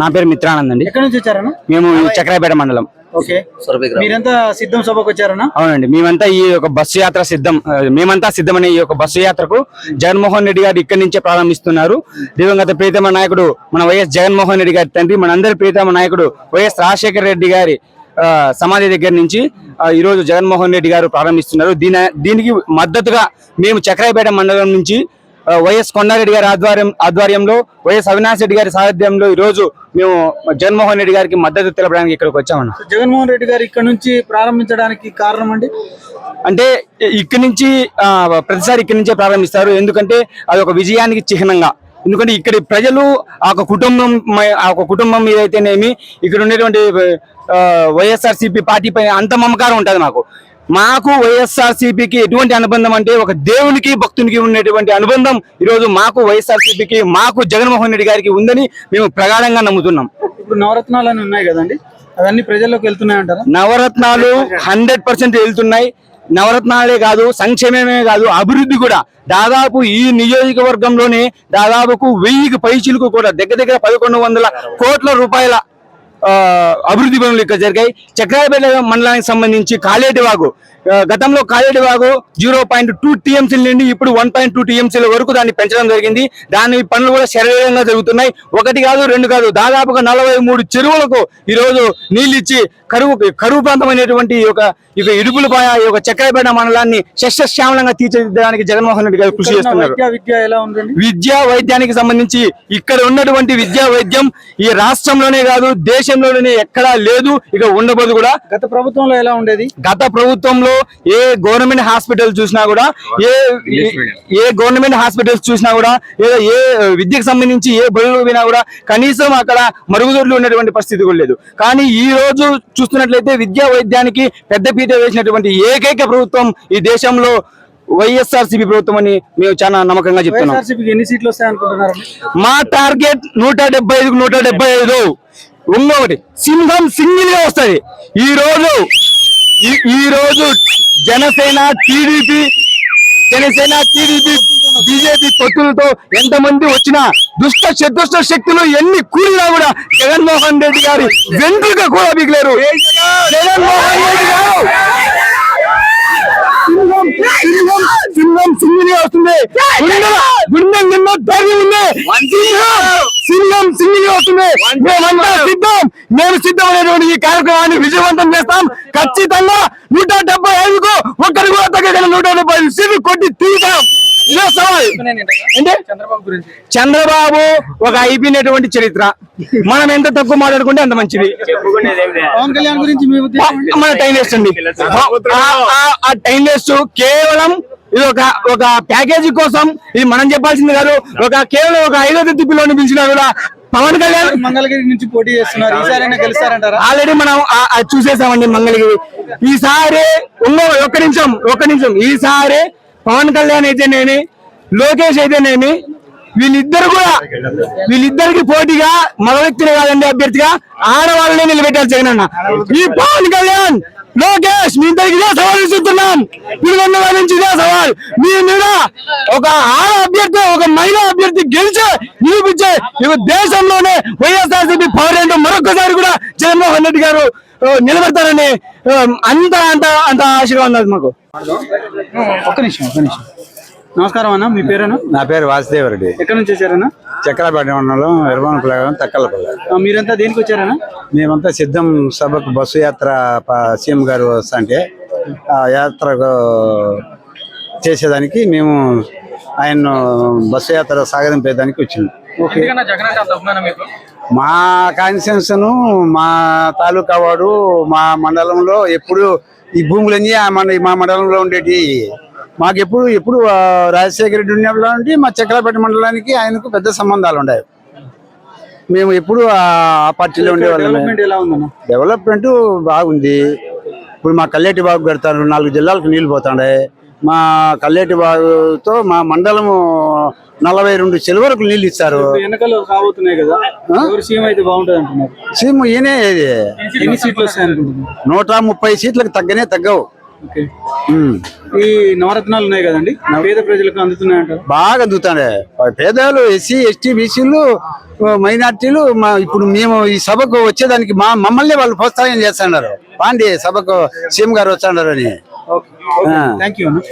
నా పేరు మిత్రానంద్ అండి. ఎక్కడి నుంచి వచ్చారన్నా? మేము ఈ చక్రాయపేట మండలం. ఓకే. మీరంతా సిద్ధం సభకు వచ్చారన్నా? అవునండి మేమంతా ఈ యొక్క బస్సు యాత్ర సిద్ధం మేమంతా సిద్ధమనే ఈ యొక్క బస్సు యాత్రకు జగన్మోహన్ రెడ్డి గారు ఇక్కడి నుంచే ప్రారంభిస్తున్నారు. దివంగత ప్రీతమ నాయకుడు మన వైఎస్ జగన్మోహన్ రెడ్డి గారి తండ్రి మనందరి ప్రీతమ నాయకుడు వైఎస్ రాజశేఖర రెడ్డి గారి సమాధి దగ్గర నుంచి ఈ రోజు జగన్మోహన్ రెడ్డి గారు ప్రారంభిస్తున్నారు. దీని దీనికి మద్దతుగా మేము చక్రాయపేట మండలం నుంచి వైఎస్ కొండారెడ్డి గారి ఆధ్వర్యం ఆధ్వర్యంలో వైఎస్ అవినాష్ రెడ్డి గారి సారథ్యంలో ఈ రోజు మేము జగన్మోహన్ రెడ్డి గారికి మద్దతు తెలపడానికి ఇక్కడికి వచ్చామన్న. జగన్మోహన్ రెడ్డి గారు ఇక్కడ నుంచి ప్రారంభించడానికి కారణం అండి? అంటే ఇక్కడి నుంచి ప్రతిసారి ఇక్కడి నుంచే ప్రారంభిస్తారు. ఎందుకంటే అది ఒక విజయానికి చిహ్నంగా. ఎందుకంటే ఇక్కడి ప్రజలు ఆ ఒక కుటుంబం ఆ ఒక కుటుంబం ఏదైతేనేమి ఇక్కడ ఉండేటువంటి వైఎస్ఆర్ సిపి పార్టీ పైన అంత మమకారం ఉంటుంది మాకు. మాకు వైఎస్ఆర్ సిపికి ఎటువంటి అనుబంధం అంటే ఒక దేవునికి భక్తునికి ఉన్నటువంటి అనుబంధం ఈరోజు మాకు వైఎస్ఆర్ సిపికి మాకు జగన్మోహన్ రెడ్డి గారికి ఉందని మేము ప్రగాఢంగా నమ్ముతున్నాం. ఇప్పుడు నవరత్నాలు అని ఉన్నాయి కదండి? అవన్నీ ప్రజల్లోకి వెళ్తున్నాయి అంటారా? నవరత్నాలు హండ్రెడ్ పర్సెంట్ వెళ్తున్నాయి. నవరత్నాలే కాదు సంక్షేమమే కాదు అభివృద్ధి కూడా. దాదాపు ఈ నియోజకవర్గంలోనే దాదాపుకు వెయ్యికి పైచిలకు కూడా దగ్గర దగ్గర పదకొండు వందల కోట్ల రూపాయల అభివృద్ధి పనులు ఇక్కడ జరిగాయి. చక్రాయపేట మండలానికి సంబంధించి కాలేటివాగు గతంలో కాలేటివాగు జీరో పాయింట్ టూ టీఎంసీల నుండి ఇప్పుడు వన్ పాయింట్ టూ టీఎంసీల వరకు దాన్ని పెంచడం జరిగింది. దాని పనులు కూడా శరవేగంగా జరుగుతున్నాయి. ఒకటి కాదు రెండు కాదు దాదాపుగా నలభై మూడు చెరువులకు ఈ రోజు నీళ్ళు ఇచ్చి కరువు కరువు ప్రాంతమైనటువంటి ఈ యొక్క ఈ యొక్క ఇడుపులపాయ ఈ యొక్క చక్రాయపేట మండలాన్ని శస్యశ్యామలంగా తీర్చిదిద్దడానికి జగన్మోహన్ రెడ్డి గారు కృషి చేస్తున్నారు. విద్యా వైద్యానికి సంబంధించి ఇక్కడ ఉన్నటువంటి విద్యా వైద్యం ఈ రాష్ట్రంలోనే కాదు దేశంలోనే ఎక్కడా లేదు. ఇక ఉండబోదు కూడా. గత ప్రభుత్వంలో ఎలా ఉండేది? గత ప్రభుత్వంలో ఏ గవర్నమెంట్ హాస్పిటల్ చూసినా కూడా ఏ ఏ గవర్నమెంట్ హాస్పిటల్స్ చూసినా కూడా ఏదో ఏ విద్యకు సంబంధించి ఏ బడులు పోయినా కూడా కనీసం అక్కడ మరుగుదొడ్లు ఉన్నటువంటి పరిస్థితి కూడా లేదు. కానీ ఈ రోజు చూస్తున్నట్లయితే విద్యా వైద్యానికి పెద్ద పీట వేసినటువంటి ఏకైక ప్రభుత్వం ఈ దేశంలో వైఎస్ఆర్ సిపి ప్రభుత్వం అని మేము చాలా నమ్మకంగా చెప్తున్నాం. ఎన్ని సీట్లు వస్తాయి అనుకుంటున్నారు? మా టార్గెట్ నూట డెబ్బై ఐదుకు నూట డెబ్బై ఐదు. ఇంకొకటి సింహం సింగిల్గా వస్తది. ఈ రోజు ఈ రోజు Janasena TDP Janasena TDP BJP పొత్తులతో ఎంతమంది వచ్చినా దుష్ట చతుష్ట శక్తులు ఎన్ని కూలినా కూడా జగన్మోహన్ రెడ్డి గారి వెంట్రుక కూడా బిగలేరు జగన్మోహన్ రెడ్డి గారు! సింహం సింగిల్ వస్తుంది. గుండె గుండె నిన్న ధైర్యం ఉంది. సింహం సింగిల్ వస్తుంది మేమంతా సిద్ధం. మేము సిద్ధం అనేటువంటి ఈ కార్యక్రమాన్ని విజయవంతం చేస్తాం. ఖచ్చితంగా నూట డెబ్బై ఐదుకు ఒక్కరు కూడా తగ్గగల నూట డెబ్బై ఐదు సీట్లు కొట్టి అంటే చంద్రబాబు గురించి చంద్రబాబు ఒక అయిపోయినటువంటి చరిత్ర. మనం ఎంత తక్కువ మాట్లాడుకుంటే అంత మంచిది. పవన్ కళ్యాణ్ గురించి మీ ఉద్దేశం ఏంటి? మన టైం వేస్ట్ అండి. ఆ- ఆ- ఆ టైం వేస్ట్ కేవలం ఇది ఒక ఒక ప్యాకేజీ కోసం ఇది మనం చెప్పాల్సింది కాదు ఒక కేవలం ఒక ఐదో తరగతి పిల్లని పిలిచినా కూడా పవన్ కళ్యాణ్ మంగళగిరి నుంచి పోటీ చేస్తున్నారు. ఈసారైనా గెలుస్తారంటారా? ఆల్రెడీ మనం చూసేసామండి మంగళగిరి. ఈసారి ఒక్క నిమిషం ఒక్క నిమిషం. ఈసారి పవన్ కళ్యాణ్ అయితేనేమి లోకేష్ అయితేనేమి వీళ్ళిద్దరు కూడా వీళ్ళిద్దరికి పోటీగా మగ వ్యక్తిని కాదండి అభ్యర్థిగా ఆడవాళ్ళని నిలబెట్టారు జగన్ అన్న ఈ పవన్ కళ్యాణ్ లోకేష్ మీ ఇద్దరికి ఇదే సవాల్ ఇస్తున్నాం పిలువన్నగా నుంచి ఇదే సవాల్. మీ మీద ఒక ఆడ అభ్యర్థి ఒక మహిళా అభ్యర్థి గెలిచే నిరూపించే ఇక దేశంలోనే వైఎస్ఆర్సీపీ పవర్ ఏంటో మరొకసారి కూడా జగన్మోహన్ రెడ్డి గారు నిలబెడతారని అంత అంత అంత ఆశగా ఉన్నది మాకు. ఒక్క నిమిషం ఒక్క నిమిషం. నమస్కారం అన్న మీ పేరేనా నా పేరు వాసుదేవరెడ్డి. ఎక్కడి నుంచి వచ్చారన్నా? చక్రపాటి మండలం ఎర్రవనపల్లి తక్కలపల్లి. ఆ, మీరంతా దేనికి వచ్చారన్నా? మేమంతా సిద్ధం సభకు బస్సు యాత్ర ప- సీఎం గారు వస్తుంటే ఆ యాత్రకు చేసేదానికి మేము ఆయన్ను బస్సు యాత్ర సాగదింపేదానికి వచ్చింది. మా కాన్స్టిట్యూన్సన్ మా తాలూకా వాడు మా మండలంలో ఎప్పుడు ఈ భూములన్నీ మా మండలంలో ఉండేటి మాకు ఎప్పుడు ఎప్పుడు రాజశేఖర రెడ్డి ఉన్నప్పుడు నుండి మా చక్రపేట మండలానికి ఆయనకు పెద్ద సంబంధాలు ఉన్నాయి మేము ఎప్పుడు ఆ పార్టీలో ఉండేవాళ్ళమే డెవలప్మెంట్ బాగుంది. ఇప్పుడు మా కల్లేటి బాగు పెడతారు నాలుగు జిల్లాలకు నీళ్ళు పోతాడే. మా కల్లేటి బాగుతో మా మండలము నలభై రెండు చెలువరకు నీళ్ళు ఇస్తారు ఎన్నికలు కాబోతున్నాయి కదా సీఎం అయితే బాగుంటది అంటున్నారు? సీఎం ఈయనే నూట ముప్పై సీట్లకు తగ్గనే తగ్గవు. ఓకే. ఈ నవరత్నాలు ఉన్నాయి కదండి? పేద ప్రజలకు అందుతున్నాయంటారు బాగా అందుతాడే పేదలు ఎస్సీ ఎస్టీ బీసీలు మైనార్టీలు మా ఇప్పుడు మేము ఈ సభకు వచ్చేదానికి మా మమ్మల్ని వాళ్ళు ప్రోత్సాహం చేస్తున్నారు. పాండి సభకు సీఎం గారు వస్తున్నారు అని. ఓకే. థ్యాంక్ యూ అన్న.